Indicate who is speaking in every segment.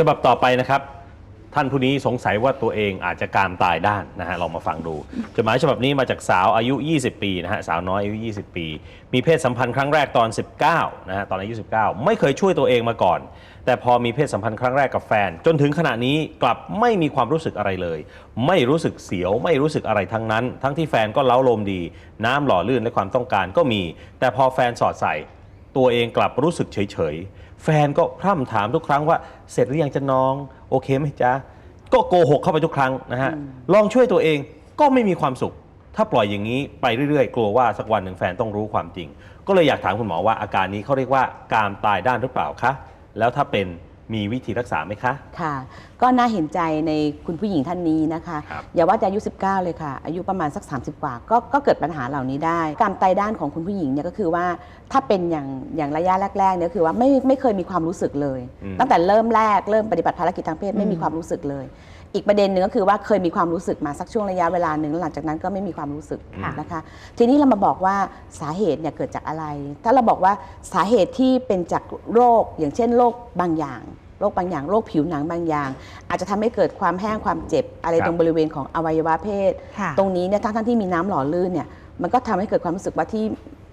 Speaker 1: ฉบับต่อไปนะครับ ท่านผู้นี้สงสัยว่าตัวเองอาจจะกามตายด้านนะฮะลองมาฟังดูจดหมายฉบับนี้มาจากสาวอายุ 20 ปีนะฮะสาวน้อยอายุ 20 ปี มีเพศสัมพันธ์ครั้งแรกตอน 19นะฮะตอนอายุ 19 ไม่เคยช่วยตัวเองมาก่อน แต่พอมีเพศสัมพันธ์ครั้งแรกกับแฟน จนถึงขณะนี้กลับไม่มีความรู้สึกอะไรเลย ไม่รู้สึกเสียวไม่รู้สึกอะไรทั้งนั้น ทั้งที่แฟนก็เล้าลมดี น้ำหล่อลื่นและความต้องการก็มี แต่พอแฟนสอดใส่ ตัวเองกลับรู้สึกเฉยๆ แฟนก็พร่ำถามทุกครั้งว่าเสร็จหรือยังจะน้อง โอเคไหมจ๊ะ ก็โกหกเข้าไปทุกครั้งนะฮะ ลองช่วยตัวเองก็ไม่มีความสุข ถ้าปล่อยอย่างนี้ไปเรื่อยๆ กลัวว่าสักวันหนึ่งแฟนต้องรู้ความจริง ก็เลยอยากถามคุณหมอว่าอาการนี้เขาเรียกว่าการตายด้านหรือเปล่าคะ แล้วถ้าเป็น มีวิธีรักษาไหมคะ
Speaker 2: ค่ะ ก็น่าเห็นใจในคุณผู้หญิงท่านนี้นะคะ
Speaker 1: ครับ
Speaker 2: อย่าว่าจะอายุ 19 เลยค่ะ อายุประมาณสัก 30 กว่าก็ก็เกิดปัญหาเหล่านี้ได้การไตด้านของคุณผู้หญิงเนี่ยก็คือว่าถ้าเป็นอย่างอย่างระยะแรกๆเนี่ยก็คือว่าไม่ไม่เคยมีความรู้สึกเลย
Speaker 1: อืม
Speaker 2: ตั้งแต่เริ่มแรกเริ่มปฏิบัติภารกิจทางเพศไม่มีความรู้สึกเลย อีกประเด็นหนึ่งก็คือว่าเคยมีความรู้สึกมาสักช่วงระยะเวลาหนึ่งแล้วหลังจากนั้นก็ไม่มีความรู้สึก
Speaker 1: ค่ะ
Speaker 2: นะคะ ทีนี้เรามาบอกว่าสาเหตุเนี่ยเกิดจากอะไร ถ้าเราบอกว่าสาเหตุที่เป็นจากโรคอย่างเช่นโรคบางอย่างโรคบางอย่างโรคผิวหนังบางอย่าง อาจจะทำให้เกิดความแห้งความเจ็บอะไร
Speaker 1: ครับ
Speaker 2: ตรงบริเวณของอวัยวะเพศ
Speaker 3: ค่ะ
Speaker 2: ตรงนี้เนี่ยทั้งทั้งที่มีน้ำหล่อลื่นเนี่ยมันก็ทำให้เกิดความรู้สึกว่าที่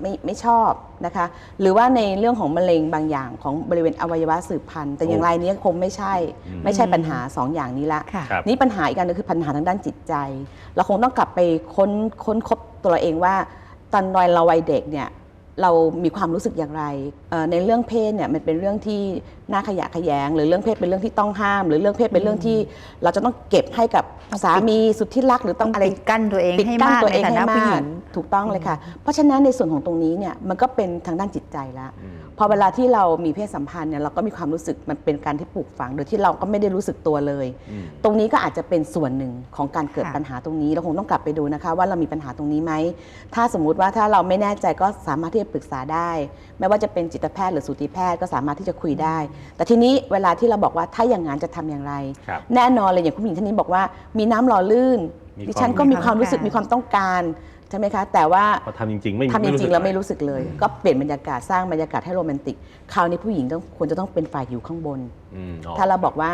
Speaker 2: ไม่ไม่ชอบนะคะ หรือว่าในเรื่องของมะเร็งบางอย่างของบริเวณอวัยวะสืบพันธุ์ แต่อย่างไรเนี้คงไม่ใช่
Speaker 1: อืม
Speaker 2: ไม่ใช่ปัญหาสองอย่างนี้ละ
Speaker 3: ค่ะ
Speaker 1: ครับ
Speaker 2: นี่ปัญหาอีกอันหนึงคือปัญหาทางด้านจิตใจ เราคงต้องกลับไปค้นค้นคบตัวเราเองว่า ตอนวัยเราวัยเด็กเนี่ย เรามีความรู้สึกอย่างไรเอ่อในเรื่องเพศเนี่ยมันเป็นเรื่องที่น่าขยะแขยง หรือเรื่องเพศเป็นเรื่องที่ต้องห้าม หรือเรื่องเพศเป็นเรื่องที่เราจะต้องเก็บให้กับสามีสุดที่รักหรือต้
Speaker 3: ต้
Speaker 2: อ
Speaker 3: องง
Speaker 2: อะไร
Speaker 3: ปิดกั้นตัวเอง
Speaker 2: ปิด
Speaker 3: ให้
Speaker 2: กั้น
Speaker 3: มาก
Speaker 2: ตัว
Speaker 3: ใน
Speaker 2: เอง
Speaker 3: ฐา
Speaker 2: ให้
Speaker 3: นะผู้
Speaker 2: มา
Speaker 3: หญิ
Speaker 2: ก
Speaker 3: ง
Speaker 2: ถูกต้องเลยค่ะ เพราะฉะนั้นในส่วนของตรงนี้เนี่ยมันก็เป็นทางด้านจิตใจแล้ว
Speaker 1: อืม
Speaker 2: พอเวลาที่เรามีเพศสัมพันธ์เนี่ยเราก็มีความรู้สึกมันเป็นการที่ปลูกฝัง โดยที่เราก็ไม่ได้รู้สึกตัวเลย
Speaker 1: อืม
Speaker 2: ตรงนี้ก็อาจจะเป็นส่วนหนึ่งของการเกิด
Speaker 3: ค่ะ
Speaker 2: ปัญหาตรงนี้เราคงต้องกลับไปดูนะคะ ว่าเรามีปัญหาตรงนี้ไหมถ้าสมมุติว่าถ้าเราไม่แน่ใจก็สามารถที่จะปรึกษาได้ ไม่ว่าจะเป็นจิตแพทย์หรือสูติแพทย์ก็สามารถที่จะคุยได้ แต่ทีนี้เวลาที่เราบอกว่าถ้าอย่างนั้นจะทำอย่างไร
Speaker 1: ครับ
Speaker 2: แน่นอนเลยอย่างคุณผู้หญิงท่านนี้บอกว่ามีน้ำหล่อลื่น
Speaker 1: มี
Speaker 2: ดิฉัน
Speaker 1: ความ
Speaker 2: ก็มีความรู้สึก
Speaker 3: มี
Speaker 2: มี
Speaker 3: ความ
Speaker 2: ความต้องการใช่ไหมคะ แต่ว่า
Speaker 1: พอทำจริงๆ ไม่
Speaker 2: ทำจริงๆแล้วไม่
Speaker 1: สึก
Speaker 2: รู้สึกเลย ก็เปลี่ยนบรรยากาศสร้างบรรยากาศให้โรแมนติก คราวนี้ผู้หญิงต้องควรจะต้องเป็นฝ่ายอยู่ข้างบน
Speaker 1: อืมอ๋อ
Speaker 2: ถ้าเราบอกว่า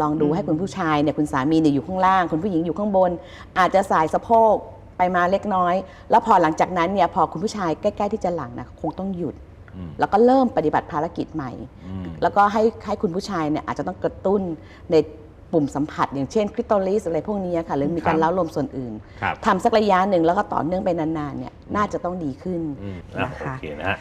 Speaker 2: ลองดู
Speaker 3: อืม
Speaker 2: ให้คุณผู้ชายเนี่ยคุณสามีเนี่ยอยู่ข้างล่างคุณผู้หญิงอยู่ข้างบน อาจจะสายสะโพก ไปมาเล็กน้อย แล้วพอหลังจากนั้นเนี่ยพอคุณผู้ชายใกล้ๆที่จะหลังนะคงต้องหยุด
Speaker 1: อืม
Speaker 2: แล้วก็เริ่มปฏิบัติภารกิจใหม่
Speaker 1: อืม
Speaker 2: แล้วก็ให้ให้คุณผู้ชายเนี่ยอาจจะต้องกระตุ้นในปุ่มสัมผัส อย่างเช่นคริสตัลลิสอะไรพวกนี้ค่ะหรือมีการ
Speaker 1: ครับ
Speaker 2: เล้าลมส่วนอื่น
Speaker 1: ครับ
Speaker 2: ทำสักระยะหนึ่งแล้วก็ต่อเนื่องไปนานๆเนี่ยน่าจะต้องดีขึ้น
Speaker 1: อืมอะ
Speaker 3: นะคะ
Speaker 1: โอเคนะฮะ